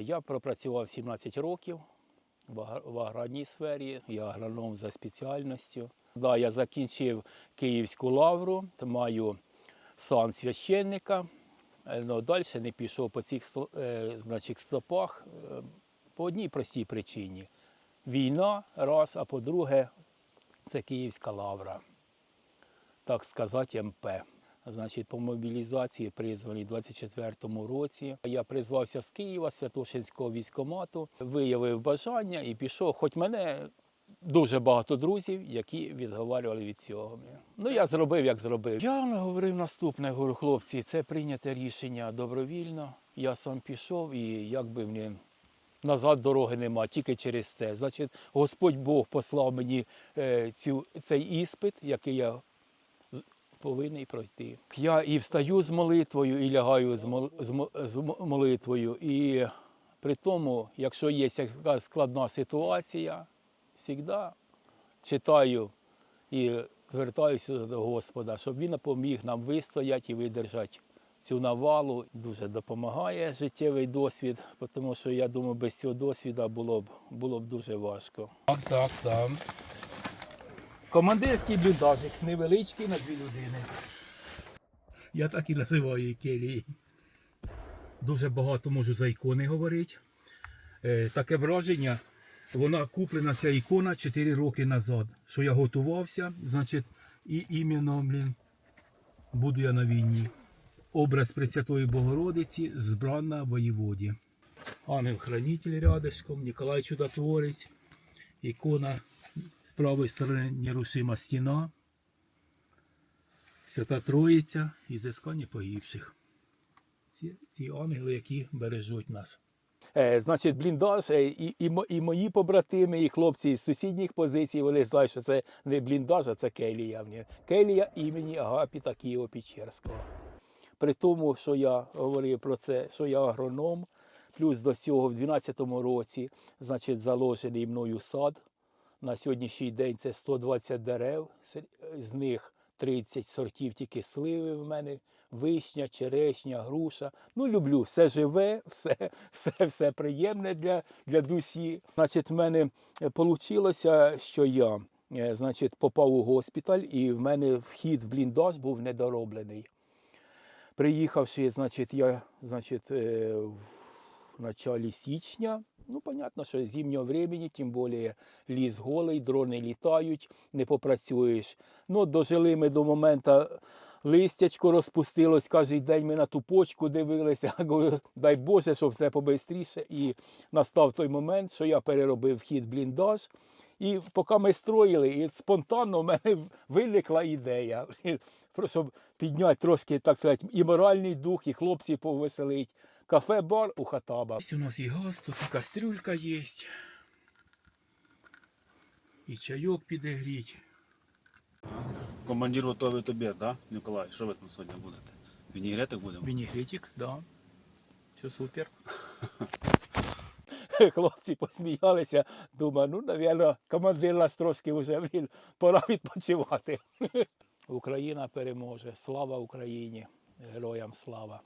Я пропрацював 17 років в аграрній сфері, я агроном за спеціальністю. Да, я закінчив Київську лавру, маю сан священника, але далі не пішов по цих е, значить, стопах е, по одній простій причині. Війна, раз, а по-друге, це Київська лавра, так сказати, МП. Значить, по мобілізації призваний у 24-му році. Я призвався з Києва, Святошинського військомату, виявив бажання і пішов. Хоч мене дуже багато друзів, які відговарювали від цього. Ну, я зробив, як зробив. Я говорив наступне, говорю, хлопці, це прийняте рішення добровільно. Я сам пішов і якби мені назад дороги нема, тільки через це. Значить, Господь Бог послав мені е, цю, цей іспит, який я повинен пройти. Я і встаю з молитвою, і лягаю з, мол, з, молитвою. І при тому, якщо є якась складна ситуація, завжди читаю і звертаюся до Господа, щоб він допоміг нам вистояти і видержати цю навалу. Дуже допомагає життєвий досвід, тому що я думаю, без цього досвіду було б, було б дуже важко. Так, так, так. Командирський бліндажик невеличкий на дві людини. Я так і називаю її келії. Дуже багато можу за ікони говорити. Е, таке враження, вона куплена ця ікона 4 роки назад. Що я готувався, значить, і іменно, блін, буду я на війні. Образ Пресвятої Богородиці збрана воєводі. Ангел-хранитель рядышком, Ніколай Чудотворець, ікона правої сторони нерушима стіна, Свята Троїця і зискання погибших. Ці, ці ангели, які бережуть нас. Е, значить, бліндаж, е, і, і, і мої побратими, і хлопці з сусідніх позицій, вони знають, що це не бліндаж, а це келія. Келія імені Агапіта Києво-Печерського. При тому, що я говорив про це, що я агроном, плюс до цього в 12-му році, значить, заложений мною сад. На сьогоднішній день це 120 дерев, з них 30 сортів тільки сливи в мене, вишня, черешня, груша. Ну, люблю все живе, все, все, все приємне для, для душі. Значить, в мене вийшло, що я е, значить, попав у госпіталь, і в мене вхід в бліндаж був недороблений. Приїхавши, значить, я значить, е, в началі січня, ну, понятно, що зимнього времени, тим більше ліс голий, дрони літають, не попрацюєш. Ну, дожили ми до моменту, листячко розпустилось, кожен день ми на ту почку дивилися. Говорю, дай Боже, щоб все побистріше. І настав той момент, що я переробив вхід бліндаж. І поки ми строїли, і спонтанно в мене виникла ідея, щоб підняти трошки, так сказати, і моральний дух, і хлопців повеселить. Кафе-бар у Хатаба. Ось у нас і газ, тут і кастрюлька є. І чайок підігріть. Командир готовить обід, да, Ніколай? Що ви там сьогодні будете? Вінігретик будемо? Вінігретик, да. Все супер. Хлопці посміялися. Думаю, ну, навірно, командир нас трошки вже блін, пора відпочивати. Україна переможе. Слава Україні! Героям слава!